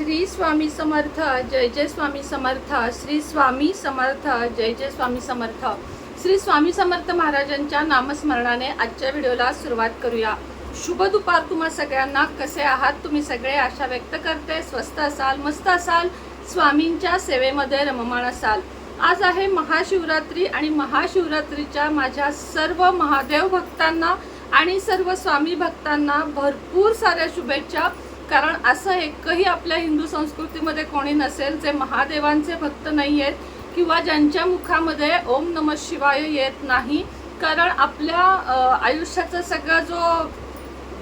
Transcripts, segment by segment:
श्री स्वामी समर्थ जय जय स्वामी समर्थ श्री स्वामी समर्थ जय जय स्वामी समर्थ. श्री स्वामी समर्थ महाराजांच्या नामस्मरणाने आजच्या व्हिडिओला सुरुवात करूया. शुभ दुपार तुम्हा सगळ्यांना. कसे आहात तुम्ही सगळे? आशा व्यक्त करते. स्वस्त असाल मस्त असाल. स्वामींच्या सेवेमध्ये रममाण असाल. आज आहे महाशिवरात्री आणि महाशिवरात्रीच्या माझ्या सर्व महादेव भक्तांना आणि सर्व स्वामी भक्तांना भरपूर साऱ्या शुभेच्छा. कारण असं एकही आपल्या हिंदू संस्कृतीमध्ये कोणी नसेल जे महादेवांचे भक्त नाही आहेत किंवा ज्यांच्या मुखामध्ये ओम नम शिवाय येत नाही कारण आपल्या आयुष्याचा सगळा जो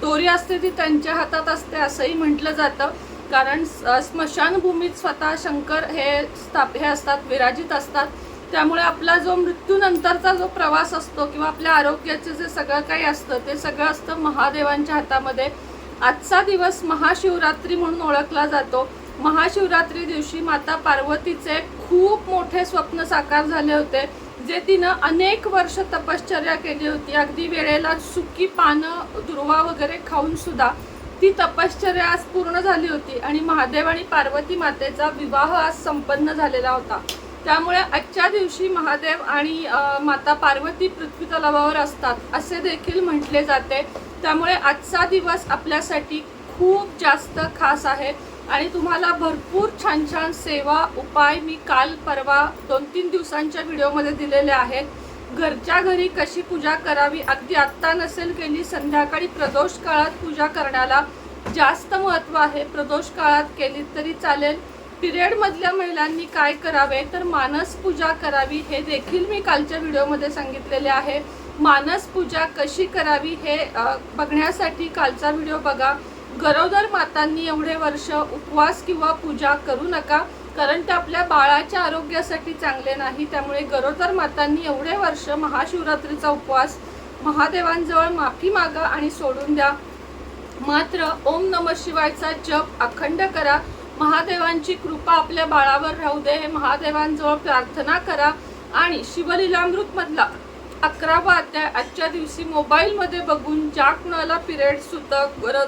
दोरी असते ती त्यांच्या हातात असते असंही म्हटलं जातं. कारण स्मशानभूमीत स्वतः शंकर हे स्थाप हे असतात विराजित असतात. त्यामुळे आपला जो मृत्यूनंतरचा जो प्रवास असतो किंवा आपल्या आरोग्याचं जे सगळं काही असतं ते सगळं असतं महादेवांच्या हातामध्ये. आजचा दिवस महाशिवरात्री म्हणून ओळखला जातो. महाशिवरात्री दिवशी माता पार्वतीचे खूप मोठे स्वप्न साकार झाले होते जे तिनं अनेक वर्ष तपश्चर्या केली होती. अगदी वेळेला सुकी पानं दुर्वा वगैरे खाऊन सुद्धा ती तपश्चर्या आज पूर्ण झाली होती आणि महादेव आणि पार्वती मातेचा विवाह आज संपन्न झालेला होता. त्यामुळे आजच्या दिवशी महादेव आणि माता पार्वती पृथ्वी तलावावर असतात असे देखील म्हटले जाते. त्यामुळे आजचा दिवस आपल्यासाठी खूप जास्त खास आहे. आणि तुम्हाला भरपूर छान छान सेवा उपाय मी काल परवा दोन तीन दिवसांच्या व्हिडिओमध्ये दिलेले आहेत. घरच्या घरी कशी पूजा करावी? अगदी आत्ता नसेल केली संध्याकाळी प्रदोष काळात पूजा करण्याला जास्त महत्त्व आहे. प्रदोष काळात केली तरी चालेल. पिरियड मधल्या महिलांनी काय करावे? तर मानस पूजा करावी हे देखील मी कालच्या व्हिडिओमध्ये सांगितलेले आहे. मानस पूजा कशी करावी हे बघण्यासाठी कालचा व्हिडिओ बघा. गरोदर मातांनी एवढे वर्ष उपवास किंवा पूजा करू नका कारण ते आपल्या बाळाच्या आरोग्यासाठी चांगले नाही. त्यामुळे गरोदर मातांनी एवढे वर्ष महाशिवरात्रीचा उपवास महादेवांजवळ माफी मागा आणि सोडून द्या. मात्र ओम नम शिवायचा जप अखंड करा. महादेवांची कृपा आपल्या बाळावर राहू दे. हे महादेवांजवळ प्रार्थना करा. आणि शिवलीलामृत मधला अकरावा अध्याय आजच्या दिवशी मोबाईलमध्ये बघून ज्या कुणाला पिरियड सुतक गरो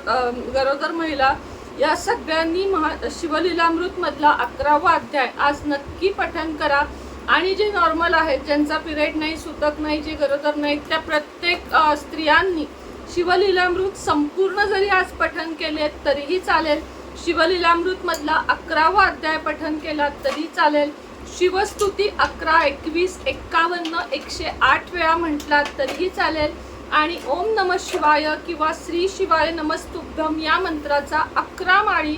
गरोदर महिला या सगळ्यांनी महा शिवलीलामृत मधला अकरावा अध्याय आज नक्की पठण करा. आणि जे नॉर्मल आहेत ज्यांचा पिरियड नाही सुतक नाही जे गरोदर नाही त्या प्रत्येक स्त्रियांनी शिवलीलामृत संपूर्ण जरी आज पठन केले तरीही चालेल. शिवलीलामृत मधला अकरावा अध्याय पठन केला तरी चालेल. शिवस्तुती अकरा एकवीस एक्कावन्न एकशे आठ वेळा म्हटलात तरीही चालेल. आणि ओम नम शिवाय किंवा श्री शिवाय नमस्तुभ्यम या मंत्राचा अकरा माळी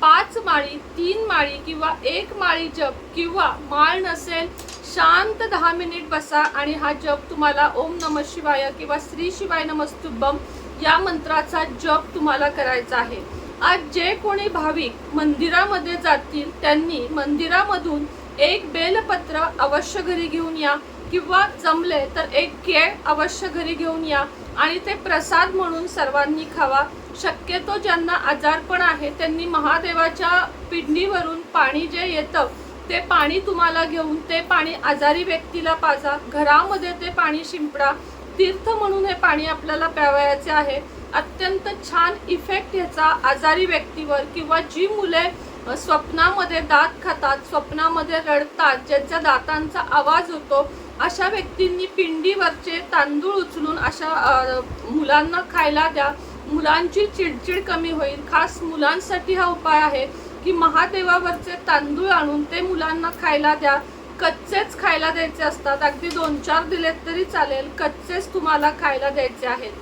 पाच माळी तीन माळी किंवा एक माळी जप किंवा माळ नसेल शांत दहा मिनिट बसा आणि हा जप तुम्हाला ओम नम शिवाय किंवा श्री शिवाय नमस्तुभ्यम या मंत्राचा जप तुम्हाला करायचा आहे. आज जे कोणी भाविक मंदिरामध्ये जातील त्यांनी मंदिरामधून एक बेलपत्र अवश्य घरी घेऊन या. किंवा जमले तर एक केळ अवश्य घरी घेऊन या आणि ते प्रसाद म्हणून सर्वांनी खावा. शक्यतो ज्यांना आजारपण आहे त्यांनी महादेवाच्या पिंडीवरून पाणी जे येतं ते पाणी तुम्हाला घेऊन ते पाणी आजारी व्यक्तीला पाजा. घरामध्ये ते पाणी शिंपडा. तीर्थ म्हणून हे पाणी आपल्याला प्यावयाचे आहे. अत्यंत छान इफेक्ट ह्याचा आजारी व्यक्तीवर किंवा जी मुले स्वप्नामध्ये दात खातात स्वप्नामध्ये रडतात ज्यांच्या दातांचा आवाज होतो अशा व्यक्तींनी पिंडीवरचे तांदूळ उचलून अशा मुलांना खायला द्या. मुलांची चिडचिड कमी होईल. खास मुलांसाठी हा उपाय आहे की महादेवावरचे तांदूळ आणून ते मुलांना खायला द्या. कच्चेच खायला द्यायचे असतात. अगदी दोन चार दिलेत तरी चालेल. कच्चेच तुम्हाला खायला द्यायचे आहेत.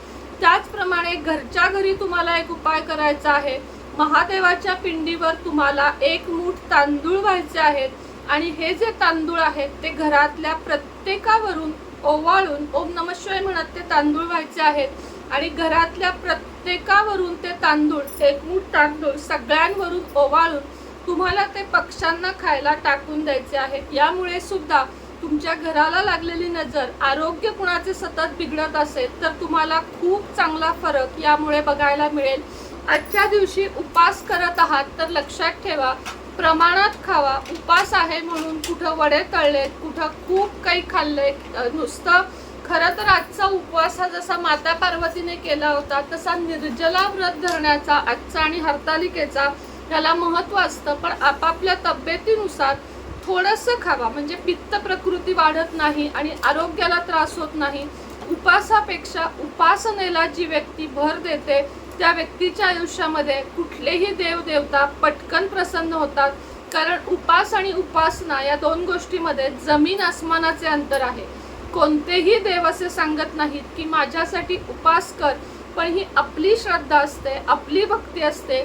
त्याचप्रमाणे घरच्या घरी तुम्हाला एक उपाय करायचा आहे. महादेवाच्या पिंडीवर तुम्हाला एक मूठ तांदूळ व्हायचे आहेत. आणि हे जे तांदूळ आहेत ते घरातल्या प्रत्येकावरून ओवाळून ओम नमश्वय म्हणत ते तांदूळ व्हायचे आहेत. आणि घरातल्या प्रत्येकावरून ते तांदूळ एक मूठ तांदूळ सगळ्यांवरून ओवाळून तुम्हाला ते पक्ष्यांना खायला टाकून द्यायचे आहेत. यामुळे सुद्धा तुमच्या घराला लागलेली नजर आरोग्य कुणाचे सतत बिघडत असेल तर तुम्हाला खूप चांगला फरक यामुळे बघायला मिळेल. आजच्या दिवशी उपास करत आहात तर लक्षात ठेवा प्रमाणात खावा. उपास आहे म्हणून कुठं वडे तळलेत कुठं खूप काही खाल्लंय नुसतं खरं तर आजचा उपवास हा जसा माता पार्वतीने केला होता तसा निर्जला व्रत धरण्याचा आजचा आणि हरतालिकेचा याला महत्त्व असतं. पण आपापल्या तब्येतीनुसार थोडंसं खावा. म्हणजे पित्त प्रकृती वाढत नाही आणि आरोग्याला त्रास होत नाही. उपासापेक्षा उपासनेला जी व्यक्ती भर देते त्या व्यक्तीच्या आयुष्यामध्ये कुठलेही देवदेवता पटकन प्रसन्न होतात. कारण उपास आणि उपासना या दोन गोष्टीमध्ये जमीन आसमानाचे अंतर आहे. कोणतेही देव असे सांगत नाहीत की माझ्यासाठी उपास कर पण ही आपली श्रद्धा असते आपली भक्ती असते.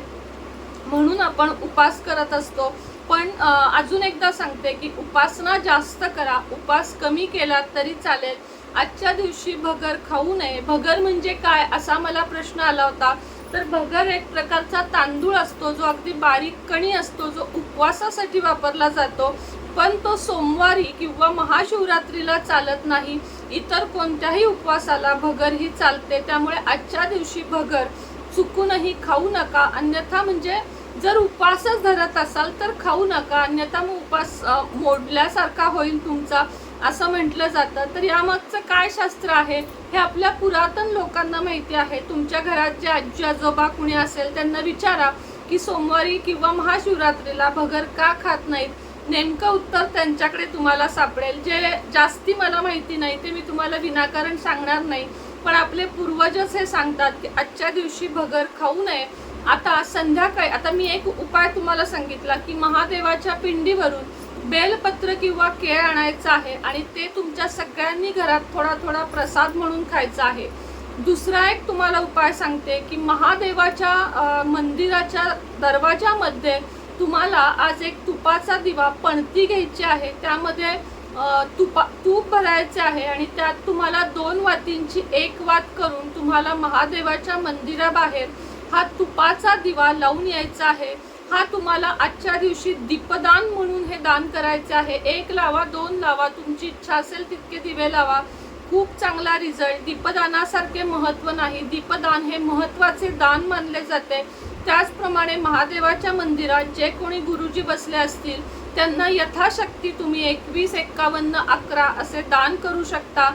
म्हणून आपण उपास करत असतो. पण अजून एकदा सांगते की उपासना जास्त करा. उपास कमी केला तरी चालेल. आजच्या दिवशी भगर खाऊ नये. भगर म्हणजे काय? असा मला प्रश्न आला होता. तर भगर एक प्रकारचा तांदूळ असतो जो अगदी बारीक कणी असतो जो उपवासासाठी वापरला जातो. पण तो सोमवारी किंवा महाशिवरात्रीला चालत नाही. इतर कोणत्याही उपवासाला भगर ही चालते. त्यामुळे आजच्या दिवशी भगर चुकूनही खाऊ नका. अन्यथा म्हणजे जर उपासच धरत असाल तर खाऊ नका अन्यथा मग उपास मोडल्यासारखा होईल तुमचा असं म्हटलं जातं. तर यामागचं काय शास्त्र आहे? हे आपल्या पुरातन लोकांना माहिती आहे. तुमच्या घरात जे आजी आजोबा कुणी असेल त्यांना विचारा की सोमवारी किंवा महाशिवरात्रीला भगर का खात नाहीत? नेमकं उत्तर त्यांच्याकडे तुम्हाला सापडेल. जे जास्ती मला माहिती नाही ते मी तुम्हाला विनाकारण सांगणार नाही. पण आपले पूर्वजच हे सांगतात की आजच्या दिवशी भगर खाऊ नये. आता संध्याकाळी आता मी एक उपाय तुम्हाला सांगितला की महादेवाच्या पिंडीवरून बेलपत्र किंवा केळ आणायचं आहे आणि ते तुमच्या सगळ्यांनी घरात थोडा थोडा प्रसाद म्हणून खायचा आहे. दुसरा एक तुम्हाला उपाय सांगते की महादेवाच्या मंदिराच्या दरवाजामध्ये तुम्हाला आज एक तुपाचा दिवा पणती घ्यायची आहे. त्यामध्ये तुपा तूप भरायचे आहे आणि त्यात तुम्हाला दोन वातींची एक वात करून तुम्हाला महादेवाच्या मंदिराबाहेर हा तुपाचा दिवा लावून यायचा आहे. हा तुम्हाला आजच्या दिवशी दीपदान म्हणून हे दान करायचे आहे. एक लावा दोन लावा तुमची इच्छा असेल तितके दिवे लावा. खूप चांगला रिझल्ट दीपदानासारखे महत्त्व नाही. दीपदान हे महत्त्वाचे दान मानले जाते. त्याचप्रमाणे महादेवाच्या मंदिरात जे कोणी गुरुजी बसले असतील त्यांना यथाशक्ती तुम्ही एकवीस एक्कावन्न अकरा असे दान करू शकता.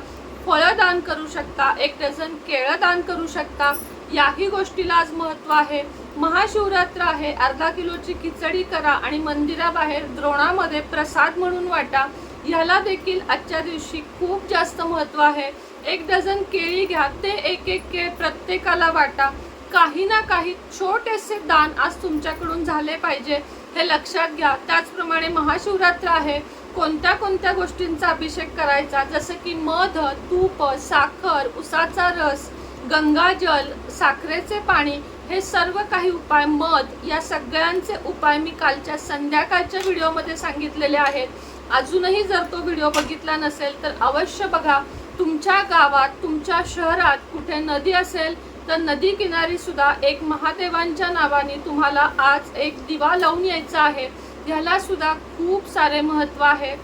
फळं दान करू शकता. एक डझन केळं दान करू शकता. याही गोष्टीला आज महत्त्व आहे. महाशिवरात्र आहे. अर्धा किलोची खिचडी करा आणि मंदिराबाहेर द्रोणामध्ये प्रसाद म्हणून वाटा. ह्याला देखील आजच्या दिवशी खूप जास्त महत्त्व आहे. एक डझन केळी घ्या. ते एक एक केळ प्रत्येकाला वाटा. काही ना काही छोटेसे दान आज तुमच्याकडून झाले पाहिजे. हे लक्षात घ्या. त्याचप्रमाणे महाशिवरात्र आहे. कोणत्या कोणत्या गोष्टींचा अभिषेक करायचा? जसं की मध तूप साखर उसाचा रस गंगाजल साखरेचे पाणी हे सर्व काही उपाय मध या सगळ्यांचे उपाय मी कालच्या संध्याकाळच्या व्हिडिओमध्ये सांगितलेले आहेत. अजूनही जर तो व्हिडिओ बघितला नसेल तर अवश्य बघा. तुमच्या गावात तुमच्या शहरात कुठे नदी असेल तर नदी किनारी सुद्धा एक महादेवांच्या नावाने तुम्हाला आज एक दिवा लावून यायचा आहे. ह्याला सुद्धा खूप सारे महत्त्व आहे.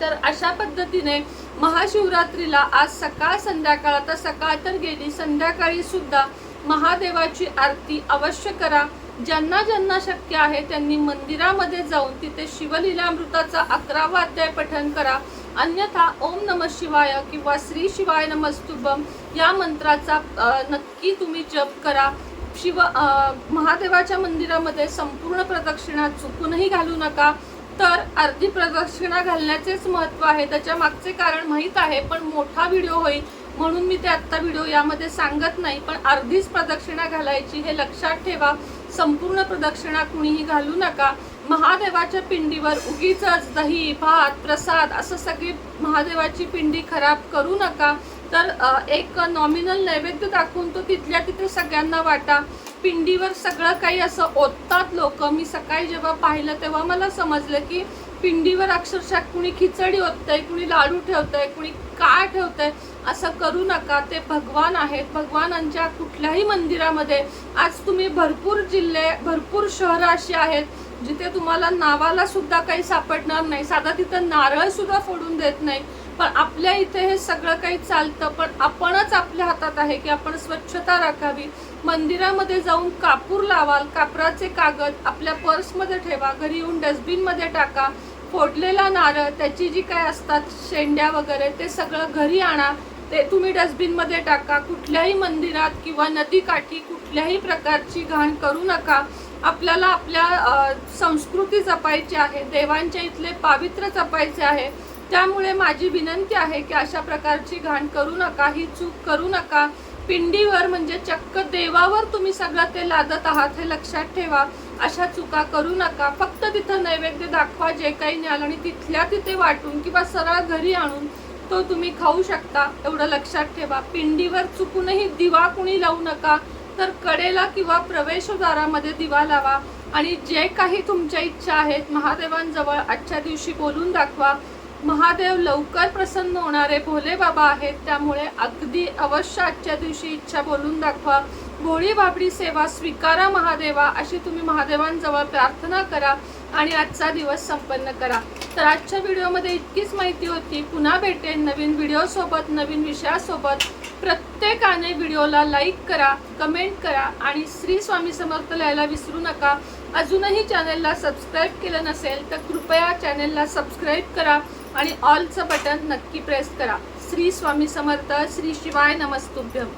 तर अशा पद्धतीने महाशिवरात्रीला आज सकाळ संध्याकाळ आता सकाळ तर गेली संध्याकाळी सुद्धा महादेवाची आरती अवश्य करा. ज्यांना ज्यांना शक्य आहे त्यांनी मंदिरामध्ये जाऊन तिथे शिवलीलामृताचा अकरावा अध्याय पठन करा. अन्यथा ओम नम शिवाय किंवा श्री शिवाय नमस्तुभम या मंत्राचा नक्की तुम्ही जप करा. शिव महादेवाच्या मंदिरामध्ये संपूर्ण प्रदक्षिणा चुकूनही घालू नका. तर अर्धी प्रदक्षिणा घालण्याचेच महत्त्व आहे. त्याच्या मागचे कारण माहीत आहे पण मोठा व्हिडिओ होईल म्हणून मी ते आत्ता व्हिडिओ यामध्ये सांगत नाही. पण अर्धीच प्रदक्षिणा घालायची हे लक्षात ठेवा. संपूर्ण प्रदक्षिणा कुणीही घालू नका. महादेवाच्या पिंडीवर उगीच दही भात प्रसाद असं सगळी महादेवाची पिंडी खराब करू नका. तर एक नॉमिनल नैवेद्य दाखवून तो तिथल्या तिथे सगळ्यांना वाटा. पिंडीवर सगळं काही असं ओततात लोक. मी सकाळी जेव्हा पाहिलं तेव्हा मला समजलं की पिंडीवर अक्षरशः कुणी खिचडी ओततंय कुणी लाडू ठेवतंय कुणी काय ठेवतंय असं करू नका. ते भगवान आहेत. भगवानांच्या कुठल्याही मंदिरामध्ये. आज तुम्ही भरपूर जिल्हे भरपूर शहरं अशी आहेत जिथे तुम्हाला नावाला सुद्धा काही सापडणार नाही. साधा तिथं नारळ सुद्धा फोडून देत नाही. पण आपल्या इथे हे सगळं काही चालतं पण आपणच आपल्या हातात आहे की आपण स्वच्छता राखावी. मंदिरामध्ये जाऊन कापूर लावाल कापराचे कागद आपल्या पर्समध्ये ठेवा घरी येऊन डस्टबिनमध्ये टाका फोडलेला नारळ त्याची जी काय असतात शेंड्या वगैरे ते सगळं घरी आणा ते तुम्ही डस्टबिनमध्ये टाका. कुठल्याही मंदिरात किंवा नदीकाठी कुठल्याही प्रकारची घाण करू नका. आपल्याला आपल्या संस्कृती जपायची आहे देवांच्या इथले पावित्र्य जपायचे आहे. त्यामुळे माझी विनंती आहे की अशा प्रकारची घाण करू नका ही चूक करू नका. पिंडीवर म्हणजे चक्क देवावर तुम्ही सगळं ते लादत आहात हे लक्षात ठेवा. अशा चुका करू नका. फक्त तिथं नैवेद्य दाखवा जे काही न्याल आणि तिथल्या तिथे वाटून किंवा सरळ घरी आणून तो तुम्ही खाऊ शकता एवढं लक्षात ठेवा. पिंडीवर चुकूनही दिवा कुणी लावू नका तर कडेला किंवा प्रवेशद्वारामध्ये दिवा लावा. आणि जे काही तुमच्या इच्छा आहेत महादेवांजवळ आजच्या दिवशी बोलून दाखवा. महादेव लवकर प्रसन्न होणारे भोले बाबा आहेत त्यामुळे अगदी अवश्य आजच्या दिवशी इच्छा बोलून दाखवा. भोळी बाबडी सेवा स्वीकारा महादेवा अशी तुम्ही महादेवांजवळ प्रार्थना करा आणि आजचा दिवस संपन्न करा. तर आजच्या व्हिडिओमध्ये इतकीच माहिती होती पुन्हा भेटेन नवीन व्हिडिओसोबत नवीन विषयासोबत. प्रत्येकाने व्हिडिओला लाईक करा कमेंट करा आणि श्री स्वामी समर्थ लिहायला विसरू नका. अजूनही चॅनेलला सबस्क्राईब केलं नसेल तर कृपया चॅनेलला सबस्क्राईब करा. आणि ऑलचं बटन नक्की प्रेस करा. श्री स्वामी समर्थ श्री शिवाय नमस्तुभ्यम.